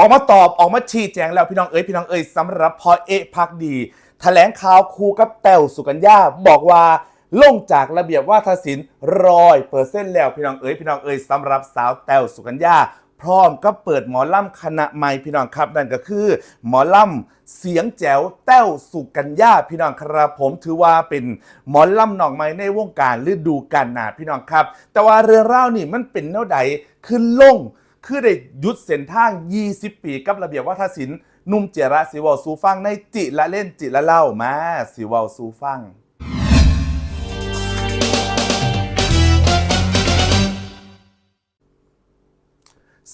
ออกมาตอบออกมาชี้แจงแล้วพี่น้องเอ้ยพี่น้องเอ้ยสำหรับพอเอะพักดีแถลงข่าวคู่กับแต้วสุกัญญาบอกว่าลงจากระเบียบวาทศิลป์ร้อยเปอร์เซ็นต์แล้วพี่น้องเอ้ยพี่น้องเอ้ยสำหรับสาวแต้วสุกัญญาพร้อมก็เปิดหมอล่ำคณะใหม่พี่น้องครับนั่นก็คือ หมอล่ำเสียงแจ๋วแต้วสุกัญญาพี่น้องครับผมถือว่าเป็นหมอล่ำหนองไม้ในวงการฤดูกาลหนาพี่น้องครับ แต่ว่าเรื่องเล่านี่มันเป็นแนวใดคือลง คือได้ยุดเส้นทาง 20 ปีกับระเบียบวัฒนศิลป์นุ่มเจระสิวาสูฟังในจิละเล่นจิละเล่ามาสิวาสูฟัง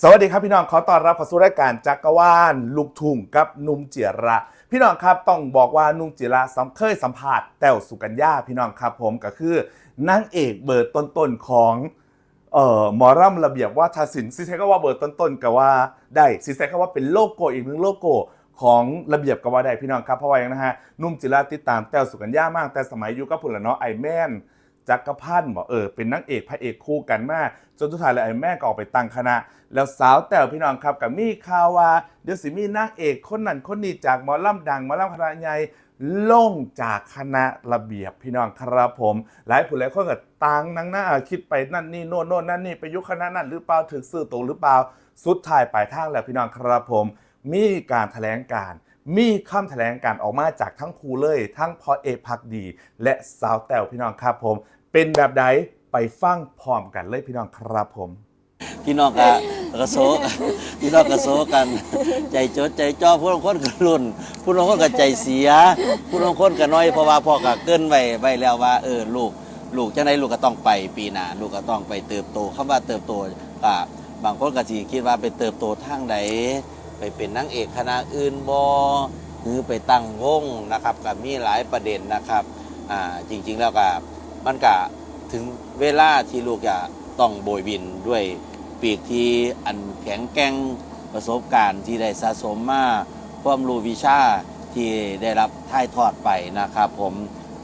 สวัสดีครับพี่น้องขอต้อนรับเข้าสู่รายการจักรวาลลูกทุ่งกับนุ่มเจียระ พี่น้องครับต้องบอกว่านุ่มเจียระสัมเคยสัมผัสแต้วสุกัญญาพี่น้องครับผมก็คือนางเอกเบอร์ต้นๆของ เอ่อหมอร่ำระเบียบว่าทาศิลป์ซิใช้ก็ว่าเบอร์ต้นๆก็ว่าได้ซิใช้ก็ว่าเป็นโลโก้อีกหนึ่งโลโก้ของระเบียบก็ว่าได้พี่น้องครับเพราะว่าอย่างนะฮะนุ่มจิระติดตามแต้วสุกัญญามาก แต่สมัยอยู่กับพุ่นละเนาะไอแมนจักรพันธ์บอกเออเป็นนักเอกพระเอกคู่กันมากจนสุดท้ายแล้วไอ้แม่ก็ออกไปตั้งคณะ แล้วสาวแต้วพี่น้องครับกับมีข่าวาเดี๋ยวสิมีนางเอกคนนั้นคนนี้จากหมอลำดังหมอลำคณะใหญ่ ล่งจากคณะระเบียบพี่น้องครับผม หลายผู้หลายคนก็ต่างนั่งหน้าคิดไปนั่นนี่โน่นโน่นนั่นนี่ไปยุคคณะนั้นหรือเปล่าถึงซื้อตัวหรือเปล่าสุดท้ายปลายทางแล้วพี่น้องครับผม มีการแถลงการมีคำแถลงการออกมาจากทั้งครูเลย ทั้งพอเอกพักดี และสาวแต้วพี่น้องครับผม เป็นแบบใดไปฟังพร้อมกันเลยพี่น้องครับผม พี่น้องกะกระโซพี่น้องกระโซกัน ใจจดใจจ่อผู้ลางคนก็รุ่นผู้ลางคนก็ใจเสียผู้ลางคนก็น้อยเพราะว่าพ่อก็เกินไว้ไว้แล้วว่าเออลูกลูกจังไดลูกก็ต้องไปปีหน้าลูกก็ต้องไปเติบโตคำว่าเติบโตก็บางคนก็สิคิดว่าไปเติบโตทางใดไปเป็นนางเอกคณะอื่นบ่หรือไปตั้งวงนะครับก็มีหลายประเด็นนะครับอ่าจริง ๆ แล้วก็มันก็ถึงเวลาที่ลูกจะ ต้องโบยบินด้วยปีกที่อันแข็งแกร่งประสบการณ์ที่ได้สะสมมาความรู้วิชาที่ได้รับถ่ายทอดไปนะครับผม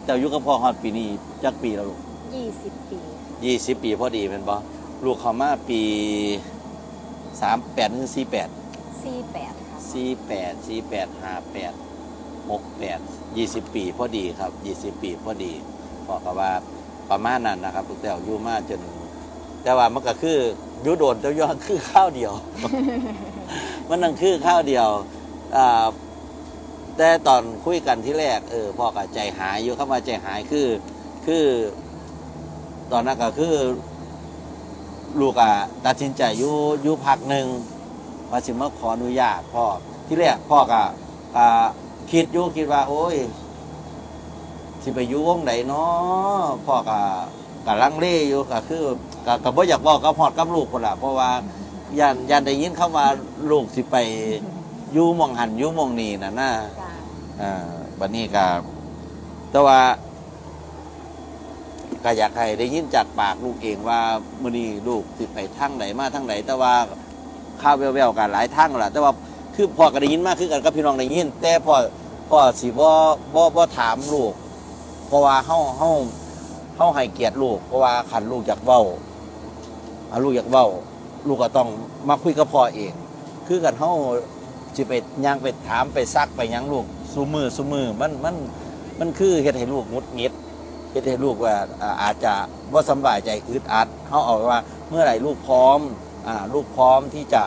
เจ้ายุคกับพ่อฮอดปีนี้จักปีแล้วลูก20ปียี่สิบปีพอดีเป็นบ่ลูกเขามาปีสามแปดถึงสี่แปด48ค่ะสี่แปดสี่แปดห้าแปดหกแปดยี่สิบปีพอดีครับยี่สิบปีพอดีพอกับว่าประมาณนั้นนะครับลูกแต้วอยู่มาจน แต่ว่ามันก็คืออยุโดนเจ้าย้อนคือข้าวเดียว มันนั่งคือข้าวเดียวอ่าแต่ตอนคุยกันที่แรกเออพ่อก็ใจหายอยู่เข้ามาใจหายคือ คือ ตอนนั้นก็คือ ลูกอะตัดสินใจอยู่อยู่พักหนึ่งว่าสิมาขออนุญาตพ่อที่แรกพ่อก็อ่าคิดอยู่คิดว่า โอ้ยสิไปอยู่วงไหนเนาะพ่อก็ก็ลังเลอยู่ก็คือ ก็ก็บ่อยากบอกกับฮอดกับลูกคนละเพราะว่าย่านย่านได้ยินคำว่าลูกสิไปอยู่หมองหันอยู่หมองนี้น่ะนะจ้าอ่าบัดนี้ก็แต่ว่าก็อยากให้ได้ยินจากปากลูกเองว่ามื้อนี้ลูกสิไปทางไหนมาทางไหนแต่ว่าข่าวแว่วๆกันหลายทางแล้วล่ะแต่ว่าคือพ่อก็ได้ยินมากคือกันกับพี่น้องได้ยิน แต่พ่อพ่อสิบ่บ่บ่ถามลูก เพราะว่าเฮาเฮาเฮาให้เกียรติลูก เพราะว่าคันลูกอยากเว้า อาลูกอยากเว้า ลูกก็ต้องมาคุยกับพ่อเอง คือกันเฮาสิไปย่างไปถามไปซักไปยังลูกซุมือซุมือมันมันมันคือเฮ็ดให้ลูกงุดงิดเฮ็ดให้ลูกว่าอาจจะบ่สบายใจอึดอัดเฮาเอาว่าเมื่อไหร่ลูกพร้อมอ่าลูกพร้อมที่จะ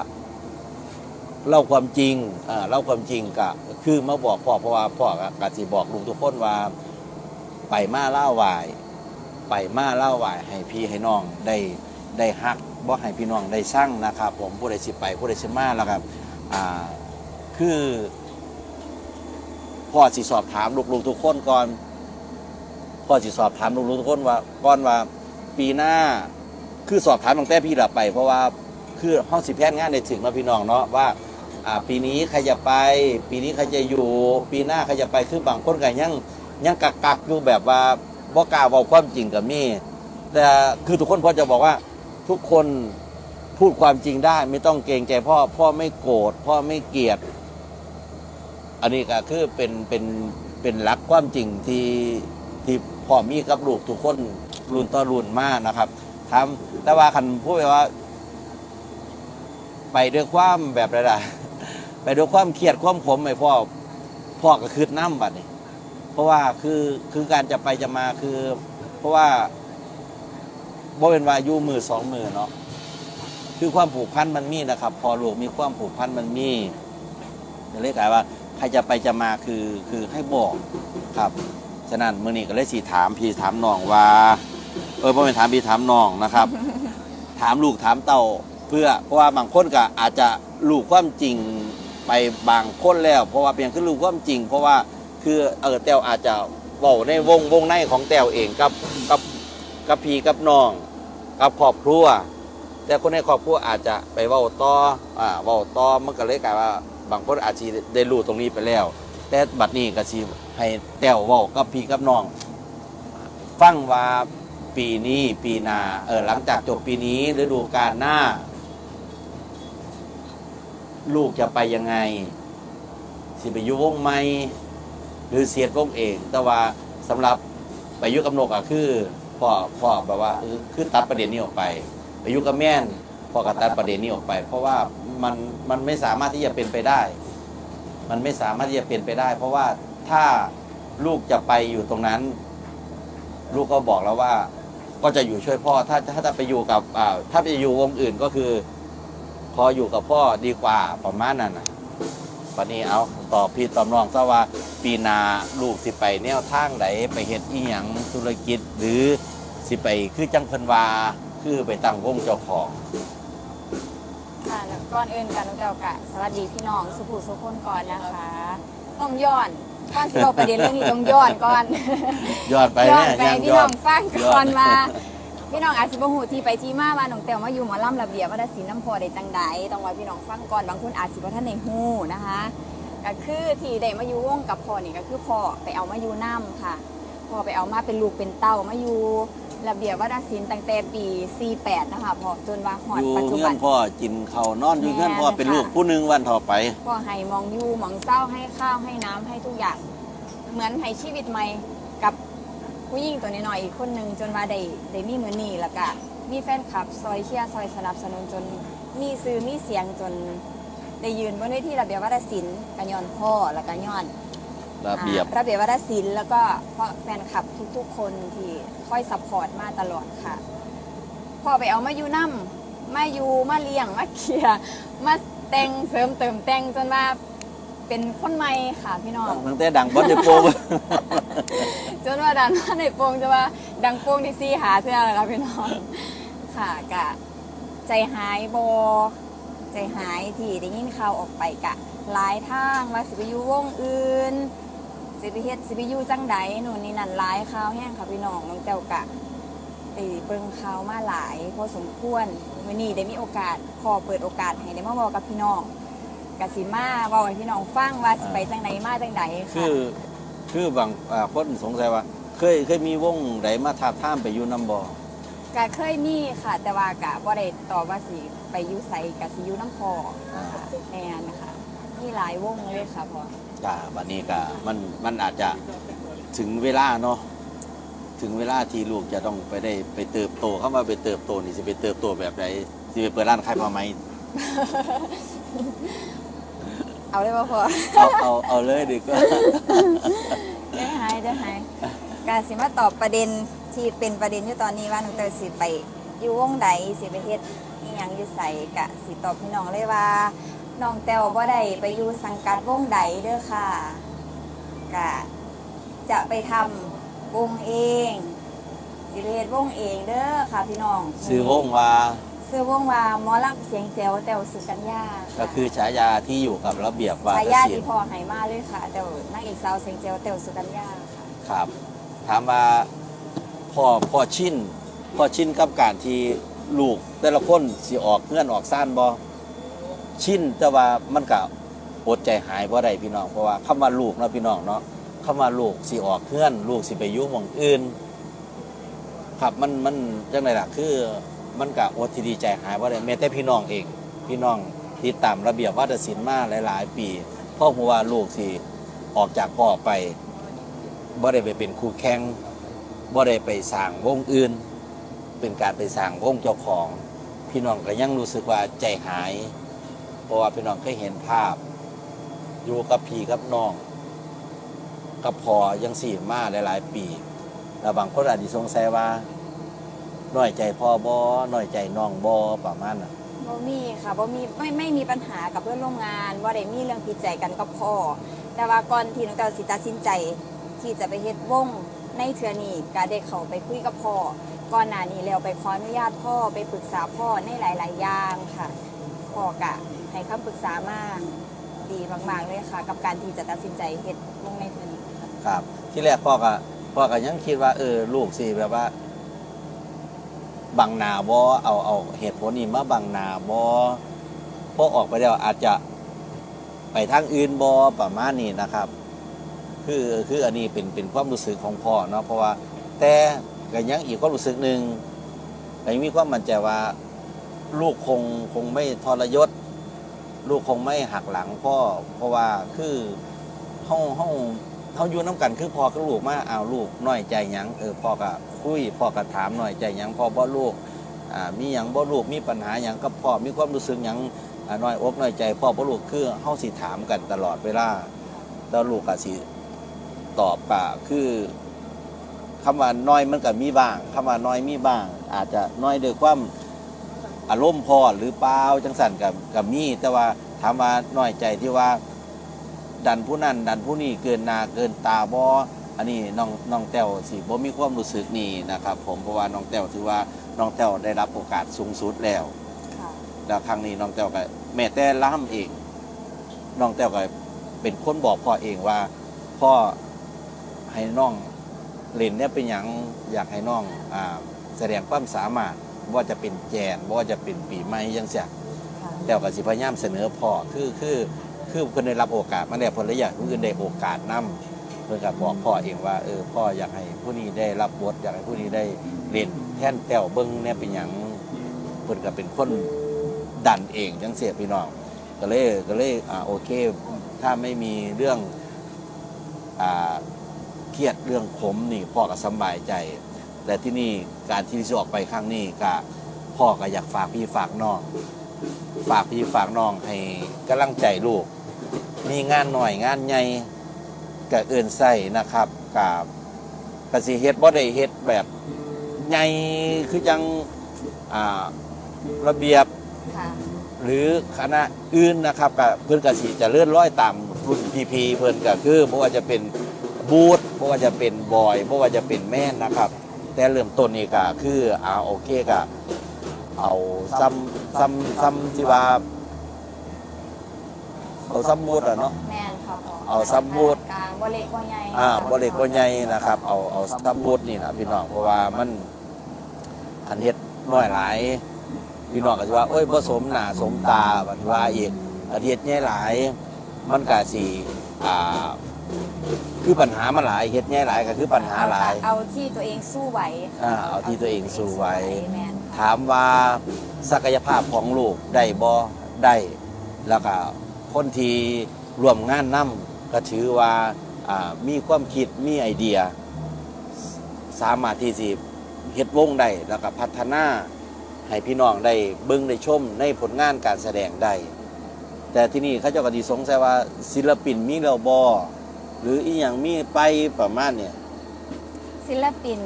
เล่าความจริงอ่าเล่าความจริงก็คือมาบอกพ่อเพราะว่าพ่อก็กสิบอกลุงทุกคนว่าไปมาเล่าไหวาย ไปมาเล่าไหวายให้พี่ให้น้องได้ ได้ฮักบ่ให้พี่น้องได้สร้างนะครับ ผมผู้ใดสิไปผู้ใดสิมาแล้วครับอ่าคือพ่อสิสอบถามลูกๆทุกคนก่อนพ่อสิสอบถามลูกๆทุกคนว่าก่อนว่าปีหน้าคือสอบถามตั้งแต่พี่ละไป เพราะว่าคือห้องสิแพทย์งานในถึงเนาพี่น้องเนาะว่าอ่าปีนี้ใครจะไป ปีนี้ใครจะอยู่ ปีหน้าใครจะไปคือบางคนก็ยังยังกักกักอยู่แบบว่าบ่กล้าเว้าความจริงกับมี่แต่คือทุกคนพอจะบอกว่า ทุกคนพูดความจริงได้ ไม่ต้องเกรงใจพ่อ พ่อไม่โกรธพ่อไม่เกลียด อันนี้ก็คือเป็นเป็นเป็นหลักความจริงที่ที่พ่อมีกับลูกทุกคนรุ่นต่อรุ่นมากนะครับทำแต่ว่าคันพูดไปว่า ไปด้วยความแบบไรล่ะไปด้วยความเครียดความขมไอ้พ่อพ่อก็คืดน้ำบัดนี้เพราะว่าคือคือการจะไปจะมาคือ เพราะว่า บ่เป็นวาอยู่มือสองมือเนาะคือความผูกพันมันมีนะครับ พอลูกมีความผูกพันมันมีจะเรียกว่าใครจะไปจะมาคือคือให้บอกครับ ฉะนั้นมื่อนี้ก็เลยสีถามพี่ถามน้องว่า เออพ่อเป็นถามพี่ถามน้องนะครับ ถามลูกถามเต่าเพื่อเพราะว่าบางคนก็อาจจะลูกความจริงไปบางคนแล้ว เพราะว่าเพียงคือลูกความจริง เพราะว่าคือเออแต้วอาจจะเว้าในวงวงในของแต้วเองกับกับ กับพี่กับน้อง กับครอบครัว แต่คนในครอบครัวอาจจะไปเว้าต่ออ่าเว้าต่อมันก็เลยกลายว่าบางคนอาจจะได้รู้ตรงนี้ไปแล้ว แต่บัดนี้ก็สิให้แต้วเว้ากับพี่กับน้อง ฟังว่าปีนี้ปีหนาเออหลังจากจบปีนี้ฤดูกาลหน้า ลูกจะไปยังไง สิไปอยุวงไหมหรือเสียดวงเอง แต่ว่าสำหรับไปยุกับนกอะคือ พ่อพ่อแบบว่าเออคือตัดประเด็นนี้ออกไปไปอยุกับแม่นพ่อก็ตัดประเด็นนี้ออกไป เพราะว่ามันมันไม่สามารถที่จะเป็นไปได้ มันไม่สามารถที่จะเป็นไปได้ เพราะว่าถ้าลูกจะไปอยู่ตรงนั้น ลูกก็บอกแล้วว่า ก็จะอยู่ช่วยพ่อ ถ้าถ้าจะไปอยู่กับอ่าถ้าไปอยู่วงอื่นก็คือ พออยู่กับพ่อดีกว่าประมาณนั้นนะ วันนี้เอาตอบพี่ตอบน้องซะว่าปีหนาลูกสิไปแนวทางไหนไปเฮ็ดอีหยังธุรกิจ หรือสิไปคือจังเพิ่นว่าคือไปตั้งวงเจ้าของค่ะแล้วก่อนอื่นกันน้องเจ้ากะสวัสดีพี่น้องสุภูสุคนก่อนนะคะ ต้องย้อนก่อนที่เราประเด็นเรื่องนี้ต้องย้อนก่อน ยอดไปย้อแม่นไปยังพี่ยน้ออดงฟังก่อนย้อนว่า พี่น้องอาจสิบ่ฮู้ที่ไปที่มาว่าน้องแต้วมาอยู่หมอลำระเบียบวัฒนศิลป์น้ำพอได้จังใดต้องไว้พี่น้องฟังก่อนบางคนอาจสิบ่ทันได้ฮู้นะคะก็คือที่ได้มาอยู่วงกับพ่อนี่ก็คือพ่อไปเอามาอยู่น้ำค่ะพ่อไปเอามาเป็นลูกเป็นเต้ามาอยู่ระเบียบวัฒนศิลป์ตั้งแต่ปี 48 นะคะพ่อจนว่าฮอดอยู่ปัจจุเงื่บัอนน พ่อกินข้าวนอนอยู่เงื่อนพ่อแม่เป็นลูกค่ะผู้หนึ่งวันต่อไป พ่อให้มองอยู่มองเศร้าให้ข้าวให้น้ำให้ทุกอย่าง เหมือนให้ชีวิตใหม่กับ ผู้หญิงตัวน้อยๆอีกคนหนึ่งจนมาได้ได้มีมือนี่แล้วก็มีแฟนคลับ ซอยเชียร์ซอยสนับสนุนจนมีซื้อมีเสียงจนได้ยืนบนเวทีระเบียบวัฒนศิลป์กันย้อนพ่อแล้วก็ย้อนระเบียบอ่าระเบียบวัฒนศิลป์แล้วก็เพราะแฟนคลับทุกๆ คนที่คอยซัพพอร์ตมาตลอดค่ะพ่อไปเอามาอยู่น้ำมาอยู่มาเลี้ยงมาเคลียร์มาแต่งเสริมเติมแต่งจนว่า เป็นคนใหม่ค่ะพี่น้องตั้งแต่ดังบอลเดโปงจนว่าดันมาในโปงจะว่าดังโปงที่ซี่หาเท่านั้นแหละค่ะพี่น้องค่ะกะใจหายโบใจหายที่ได้ยินข่าวออกไปกะหลายทางว่าสิไปอยู่วงอื่นสิไปเฮ็ดสิไปอยู่จังใดนู่นนี่นั่นหลายข่าวแห้งค่ะพี่น้องน้องแต้วกะไปเบิ่งข่าวมาหลายพอสมควรวันนี้ได้มีโอกาสพอเปิดโอกาสให้ได้มาบอกกับพี่น้อง กะสิมาเว้าให้พี่น้องฟังว่าสิไปจังใดมาจังใดค่ะคือคือบางอ่าคนสงสัยว่า เคยเคยมีวงไหนมาทาบท่ามไปอยู่น้ำบ่กะเคยมีค่ะ แต่ว่ากะบ่ได้ตอบว่าสิไปอยุไสกะสิอยุน้ำพอแน่นะคะมีหลายวงเลยค่ะพอจ้าวันนี้ก็มันมันอาจจะถึงเวลาเนาะถึงเวลาที่ลูกจะต้องไปได้ไปเติบโตเข้ามาไปเติบโตนี่จะไปเติบโตแบบไหนสิไปเปิดร้านขายผ้าไหม เอาเลยว่าพอเอาเอาเอาเลยดีกว่าได้หายได้หายกะสิมาตอบประเด็นที่เป็นประเด็นอยู่ตอนนี้ว่าน้องเตยสิไปอยู่วงใดสิไปเฮ็ดอีหยังอยู่ไสกะสิตอบพี่น้องเลยว่าน้องแต้วบ่ได้ไปอยู่สังกัดวงใดเด้อค่ะกะจะไปทำวงเองสิไปเฮ็ดวงเองเด้อค่ะพี่น้องซื้อวงว่า ซื้อวงว่าหมอลักเสียงแจ๋วแตวสุกัญญาะก็คือฉายาที่อยู่กับระเบียบว่าฉายาศิลที่ป์พ่อให้มาเลยค่ะแตวนางเอกสาวเสียงแจ๋วแตวสุกัญญาค่ะครับ ถามว่าพ่อพ่อชินพ่อชินกับการที่ลูกแต่ละคนสิออกเงื่อนออกซ่านบ่ชินแต่ว่ามันก็อดใจหายบ่ได้พี่น้องเพราะว่าคำว่าลูกเนาะพี่น้องเนาะคำว่าลูกสิออกเงื่อน ลูกสิไปอยู่หม่องอื่น ครับมันมันจังไดล่ะคือ มันก็อดที่ดีใจหายบ่ได้แม้แต่พี่น้องเอง พี่น้องที่ตามระเบียบวัฒนศิลป์มาหลาย ๆ ปีพ่อรู้ว่าลูกสิออกจากพ่อไปบ่ได้ไปเป็นคู่แข่งบ่ได้ไปสร้างวงอื่น เป็นการไปสร้างวงเจ้าของ พี่น้องก็ยังรู้สึกว่าใจหาย เพราะว่าพี่น้องเคยเห็นภาพ อยู่กับพี่กับน้อง กับพอยังสี่มาหลาย ๆ ปี แล้วบางคนอาจจะสงสัยว่า น้อยใจพ่อบอน้อยใจน้องบอประมาณน่ะบ่มีค่ะบ่มีไม่ไม่มีปัญหากับเพื่อนร่วมงานบ่ได้มีเรื่องผิดใจกันกับพ่อ แต่ว่าก่อนที่น้องเต้าสิตัดสินใจ ที่จะไปเฮ็ดวงในเทือนี้ก็ได้เข้าไปคุยกับพ่อก่อนหน้านี้แล้วไปขออนุญาตพ่อไปปรึกษาพ่อในหลาย ๆ อย่างค่ะพ่อกะให้คำปรึกษามากดีมาก ๆ เลยค่ะ กับการที่จะตัดสินใจเฮ็ดวงในเทือนี้ค่ะครับ ที่แรกพ่อก็พ่อก็ยังคิดว่าเออลูกสิแบบว่า บังนาบอเอาเอาเหตุผลนี้มาบังนาบอพอออกไปแล้วอาจจะไปทางอื่นบอประมาณนี้นะครับ คือคืออันนี้เป็นเป็นความรู้สึกของพ่อเนาะเพราะว่า แต่ก็ยังอีกความรู้สึกหนึ่งก็ยังมีความมั่นใจว่าลูกคงคงไม่ทรยศ ลูกคงไม่หักหลังพ่อเพราะว่าคือห้องห้อง เขาอยู่น้ำกันคือพ่อกับลูกมาเอาลูกน้อยใจหยังเออพ่อก็คุยพ่อก็ถามน้อยใจหยังพ่อบ่ลูกอ่ามีหยังบ่ลูกมีปัญหาหยังกับพ่อมีความรู้สึกหยังอ่าน้อยอกน้อยใจพ่อบ่ลูกคือเฮาสิถามกันตลอดเวลาแล้วลูกก็สิตอบกะคือคำว่าน้อยมันก็มีบ้างคำว่าน้อยมีบ้าง อาจจะน้อยด้วยความอารมณ์พอหรือเปล่าจังสันกับกับมีแต่ว่าถามว่าน้อยใจที่ว่า ดันผู้นั้นดันผู้นี้เกินหนาเกินตาบออันนี้น้องน้องแต้วสิบ่มีความรู้สึกนี่นะครับผมเพราะว่าน้องแต้วถือว่าน้องแต้วได้รับโอกาสสูงสุดแล้วค่ะแล้วครั้งนี้น้องแต้วก็แม่แต่ล้ำเองน้องแต้วก็เป็นคนบอกพ่อเองว่าพ่อให้น้องเล่นเนี่ยเป็นอย่างอยากให้น้องอ่าแสดงความสามารถว่าจะเป็นแจนว่าจะเป็นปีใหม่ยังเสียค่ะแต่ก็สิพยายามเสนอพ่อคือคือ คือเพิ่นได้รับโอกาสมาแล้วเพิ่นเลยอยากผู้อื่นได้โอกาสนํเพิ่นก็บอกพ่อเองว่าเออพ่ออยากให้ผู้นี้ได้รับบทอยากให้ผู้นี้ได้เล่นแท่นแต้วเบิ่งเนี่ยเป็นหยังเพิ่นก็เป็นคนดันเองจังเสียพี่น้องก็เลยก็เลยอ่าโอเค ถ้าไม่มีเรื่องอ่าเครียดเรื่องผมนี่พ่อก็สบายใจและที่นี่การที่จะออกไปครั้งนี้ก็พ่อก็อยากฝากพี่ฝากน้อง ฝากพี่ฝากน้องให้กำลังใจลูก มีงานหน่อยงานใหญ่กับเอื่นใส่นะครับกับกสิเฮ็ดบ่ได้เฮ็ดแบบใหญ่คือจังอ่าระเบียบค่ะหรือคณะอื่นนะครับกับเพื่อนกสิจะเลื่อนร้อยตามรุ่นพีพีเพื่อนก็คือบ่ว่าจะเป็นบูธบ่ว่าจะเป็นบอยบ่ว่าจะเป็นแม่นนะครับ แต่เริ่มต้นนี่ก็คืออ่าโอเคก็เอาซ้ำซ้ำซ้ำที่ว่า เอาซ้ำบูธอะเนาะ แม่นค่ะพ่อเอาซับบูท กลางบ่เล็กบ่ใหญ่อ่าบ่เล็กบ่ใหญ่นะครับ เอาเอาซ้ำบูธนี่นะพี่น้อง เพราะว่ามันอันเฮ็ดน้อยหลาย พี่น้องก็สิว่าโอ้ยบ่สมหน้าสมตาบัดว่าอีกอันเฮ็ดใหญ่หลาย มันก็สิอ่า คือปัญหามันหลายเฮ็ดใหญ่หลายก็คือปัญหาหลาย เอาที่ตัวเองสู้ไหวอ่าเอาที่ตัวเองสู้ไหว แม่นค่ะถามว่าศักยภาพของลูกได้บ่ได้แล้วก็ คนที่ร่วมงานนํก็ถือว่าอ่ามีความคิดมีไอเดีย สามารถที่สิเฮ็ดวงได้แล้วก็พัฒนาให้พี่น้องได้เบิ่งได้ชมในผลงานการแสดงได้แต่ที่นี่เขาเจ้าก็ดีสงสัยว่าศิลปินมีแล้วบ่หรืออีหยังมีไปประมาณเนี่ยศิลปิน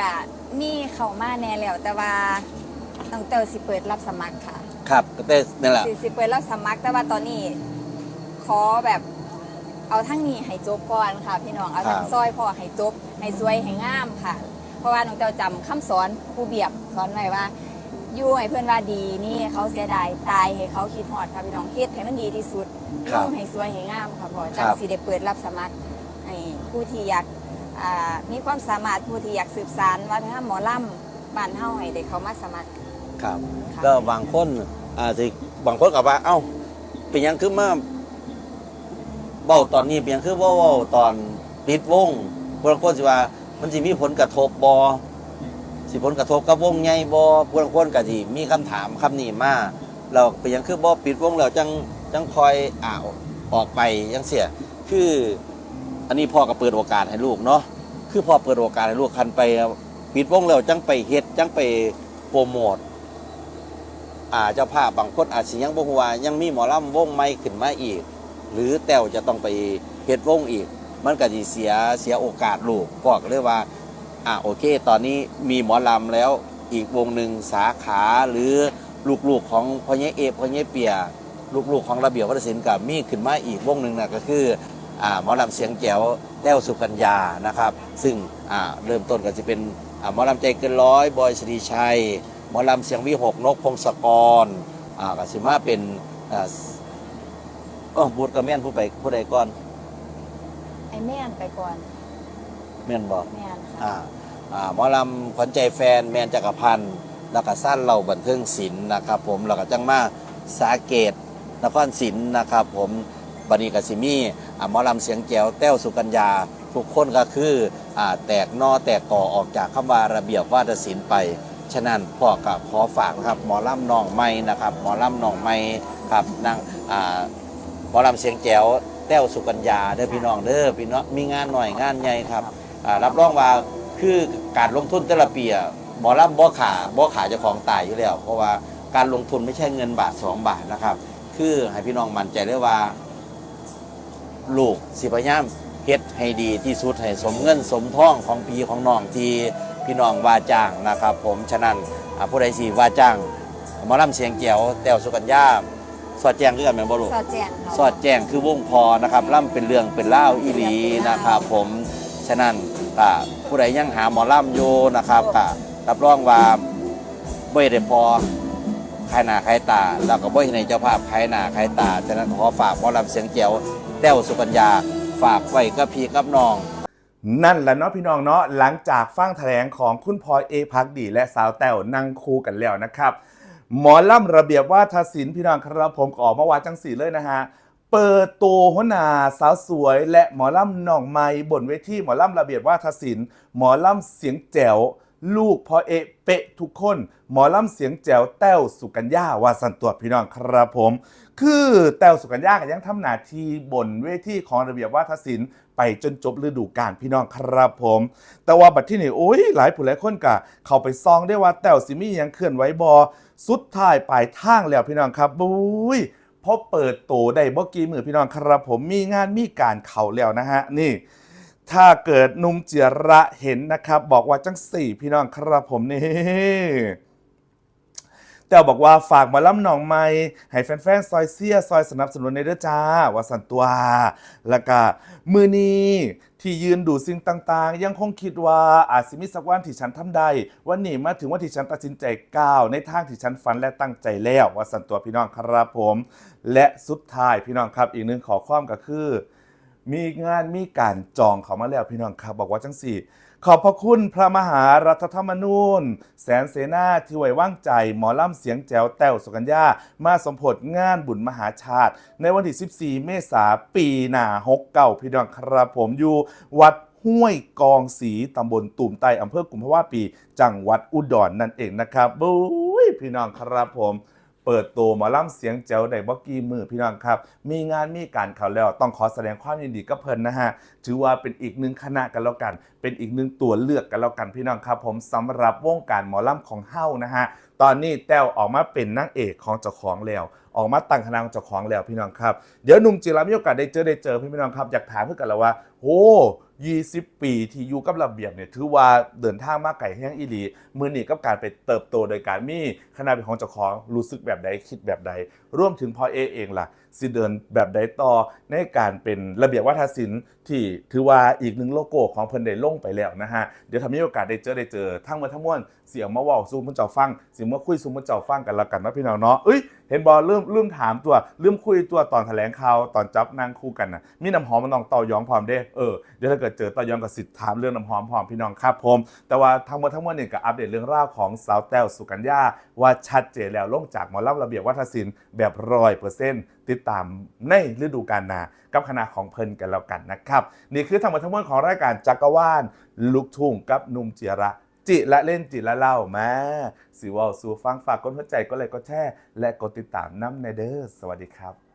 กะมีเข้ามาแน่แล้วแต่ว่าน้องเตอร์สิเปิดรับสมัครค่ะ ครับก็แต่นั่นแหละสิสิเปิดรับสมัครแต่ว่าตอนนี้ ขอแบบเอาทั้งนี้ให้จบก่อนค่ะ พี่น้องเอาทั้งครับซอยพอให้จบให้สวยให้งามค่ะ เพราะว่าน้องเตอร์จำคำสอนครูเบียบสอนไว้ว่าอยู่ให้เพื่อนว่าดีนี่เขาเสียดายตายให้เขาคิดฮอดค่ะพี่น้องเฮ็ดให้มันดีที่สุดครับลงให้สวยให้งามค่ะพอครัจังบสิได้เปิดรับสมัครให้ผู้ที่อยากอ่ามีความสามารถผู้ที่อยากสืบสานวัฒนธรรมหมอลำบ้านเฮาให้ได้เขามาสมัครครับค่ะก็บางคนอาจสิบางคนก็ว่าเอ้าเป็นหยังคือมา เบ้าตอนนี้เป็นหยังคือเว่าเว้าตอนปิดวงบางคนสิว่า มันสิมีผลกระทบบอสิผลกระทบกับวงใหญ่บอบางคนก็สิมีคำถามคำนี้มาเราเป็นหยังคือบอปิดวงแล้วจังจังคอยอ่าวออกไปยังเสีย คืออันนี้พ่อก็เปิดโอกาสให้ลูกเนาะคือพ่อเปิดโอกาสให้ลูกคันไปปิดวงแล้วจังไปเฮ็ดจังไปโปรโมทอ่าเจ้าภาพบางคนอาจสิยังบ่ฮู้ว่ายังมีหมอลำวงใหม่ขึ้นมาอีก หรือแต้วจะต้องไปเฮ็ดวงอีก มันก็สิเสียเสียโอกาสลูกพ่อก็เลยว่าอะโอเค ตอนนี้มีหมอลำแล้วอีกวงหนึ่งสาขาหรือลูกๆของพ่อเยเอพ่อเยเปียลูกๆของระเบียบวัฒนศิลป์กับมีขึ้นมาอีกวงหนึ่งนะก็คืออ่าหมอลำเสียงแจ๋วแต้วสุกัญญานะครับ ซึ่งอ่าเริ่มต้นก็จะเป็นอ่าหมอลำใจเกินร้อยบอยสรีชัยหมอลำเสียงวิหกนกพงศกรอ่าก็สิมาเป็น อ่าก็บูดกับแม่นผู้ไปผู้ใดก่อน ไอ้แม่นไปก่อน แม่นบอกแม่นค่ะอ่าอ่าหมอลำขวัญใจแฟนแมนจักรพันธ์แล้วก็สั้นเราบันเทิงศิลป์นะครับ ผมแล้วก็จังมาสาเกตนครศิลป์นะครับ ผมบันีกสิมีอ่าหมอลำเสียงแก้วแต้วสุกัญญาทุกคนก็คืออ่าแตกนอแตกก่อออกจากคำว่าระเบียบวาทศิลป์ไปฉะนั้นพ่อกับขอฝากนะครับหมอลำนองไม้นะครับ หมอลำนองไม้ครับนั่งอ่า หมอลำเสียงแก้วแต้วสุกัญญาเด้อพี่น้องเด้อพี่น้องมีงานหน่อยงานใหญ่ครับอ่ารับรองว่าคือการลงทุนแต่ละปีอะหมอลำบ่ขาบ่ขาเจ้าของตายอยู่แล้ว เพราะว่าการลงทุนไม่ใช่เงินบาท2บาทนะครับ คือให้พี่น้องมั่นใจได้ว่า ลูกสิพยายามเฮ็ดให้ดีที่สุดให้สมเงินสมทองของพี่ของน้องที่พี่น้องว่าจ้างนะครับ ผมฉะนั้นอ่าผู้ใดสิว่าจ้างหมอลำเสียงแก้วแต้วสุกัญญา สอดแจ้งคือกันแม่นบ่ลูก สอดแจ้งเขาสอดแจ้งคือวงพอนะครับล่ำเป็นเรื่องเป็นเล่าวอีหลีนะครับผมฉะนั้นก็ผู้ใดยังหาหมอล่ำอยู่นะครับก็รับรองว่าบ่ได้พอขายหน้าขายตา แล้วก็บ่เห็นในเจ้าภาพขายหน้าขายตาฉะนั้นขอฝากหมอลำเสียงเจียวแต้วสุกัญญาฝากไว้กับพี่กับน้อง นั่นแหละเนาะพี่น้องเนาะหลังจากฟังแถลงของคุณพลอยเอพักดี และสาวแต้วนั่งคู่กันแล้วนะครับ หมอล่ำระเบียบว่าทศิลป์พี่น้องครับผมก็ออกมาวาจังสีเลยนะฮะ เปิดตัวหัวหน้าสาวสวย และหมอล่ำหน่องไม้บนเวทีหมอล่ำระเบียบว่าทศิลป์หมอล่ำเสียงแจ๋วลูกพอเอะเปะทุกคน หมอล่ำเสียงแจ๋วแต้วสุกัญญาวาสันตัวพี่น้องครับผม คือแต้วสุกัญญากยังทำหน้าที่บนเวทีของระเบียบว่าทศิลป์ไปจนจบฤดูกาลพี่น้องครับผม แต่ว่าบัดที่นี่โอ้ยหลายผู้หลายคนกะ เข้าไปซองได้ว่าแต้วสิมียังเคลื่อนไหวบอ สุดท้ายปลายทางแล้วพี่น้องครับบุ้ยพอเปิดโตได้บ่กี่มือพี่น้องครับผมมีงานมีการเข่าแล้วนะฮะนี่ ถ้าเกิดนุ่มเจียระเห็นนะครับ บอกว่าจังสี่พี่น้องครับผมนี่แต่บอกว่าฝากมาล่ำหนองไม้ให้แฟนๆ ซอยเสียซอยสนับสนุนในเด้อจ้าว่าสันตัว แล้วก็มือนี้ ที่ยืนดูสิ่งต่างๆ ยังคงคิดว่าอาจสิมีสักวันที่ฉันทำได้วันนี้มาถึงวันที่ฉันตัดสินใจก้าวในทางที่ฉันฝันและตั้งใจแล้วว่าสันตัวพี่น้องครับผม และสุดท้ายพี่น้องครับอีกหนึ่งขอความก็คือ มีงานมีการจองเขามาแล้วพี่น้องครับ บอกว่าจังสี่ ขอบพระคุณพระมหารัฐธรรมนูญ แสนเสนาที่ไว้วางใจ หมอล่ำเสียงแจ๋วแต้วสุกัญญา มาสมโพธงานบุญมหาชาติ ในวันที่ 14 เมษาปีหน้าหกเก้าพี่น้องครับผมอยู่วัดห้วยกองศรีตำบลตุ่มไตอำเภอกุมภาวะปี จังหวัดอุดรนั่นเองนะครับบุ้ยพี่น้องครับผม เปิดตัวหมอล่ำเสียงแจ๋วได้บ่กี่มือพี่น้องครับ มีงานมีการเขาแล้วต้องขอแสดงความยินดีกับเพิ่นนะฮะ ถือว่าเป็นอีกหนึ่งคณะกันแล้วกัน เป็นอีกหนึ่งตัวเลือกกันแล้วกันพี่น้องครับผมสำหรับวงการหมอล่ำของเฮ้านะฮะ ตอนนี้แต้วออกมาเป็นนางเอกของเจ้าของแล้วออกมาตั้งคณะของเจ้าของแล้วพี่น้องครับ เดี๋ยวหนุ่มจิรามีโอกาสได้เจอได้เจอพี่น้องครับอยากถามเพื่อนกันแล้วว่าโอ้ 20 ปีที่อยู่กับระเบียบเนี่ยถือว่าเดินทางมาไก่แห้งอีหลีมือหนีกับการไปเติบโตโดยการมีคณะเป็นของเจ้าของรู้สึกแบบใดคิดแบบใด ร่วมถึงพอเอเองล่ะ สิเดินแบบใดต่อในการเป็นระเบียบวัฒนศิลป์ที่ถือว่าอีกหนึ่งโลโก้ของเพิ่นได้ลงไปแล้วนะฮะเดี๋ยวทำให้โอกาสได้เจอได้เจอทั้งหมดทั้งมวลเสียงมาว่าซูมมันเจ้าฟังเสียงมาคุยซูมมันเจ้าฟังกันแล้วกันนะพี่น้องเนาะเอ้ยเห็นบอลเริ่มเริ่มถามตัวเริ่มคุยตัวตอนแถลงข่าวตอนจับนั่งคู่กันนะมีน้ำหอมมันต้องต่อยองพร้อมเด้เออเดี๋ยวถ้าเกิดเจอต่อยองกับสิทธิ์ถามเรื่องน้ำหอมพร้อมพี่น้องครับผม แต่ว่าทั้งหมดทั้งมวลเนี่ยก็อัปเดตเรื่องราวของสาวแต้วสุกัญญาว่าชัดเจนแล้วลงจากหมอลำระเบียบวัฒนศิลป์แบบร้อยเปอร์เซ็นต์ ติดตามในฤดูกาลหนากับคณะของเพลินกันแล้วกันนะครับ นี่คือทั้งหมดทั้งมวลของรายการจักรวาลลูกทุ่งกับนุ่มเจียระจิละเล่นจิละเล่ามาสิวาสูฟังฝากกดหัวใจก็เลยก็แช่และกดติดตามน้ำในเด้อสวัสดีครับ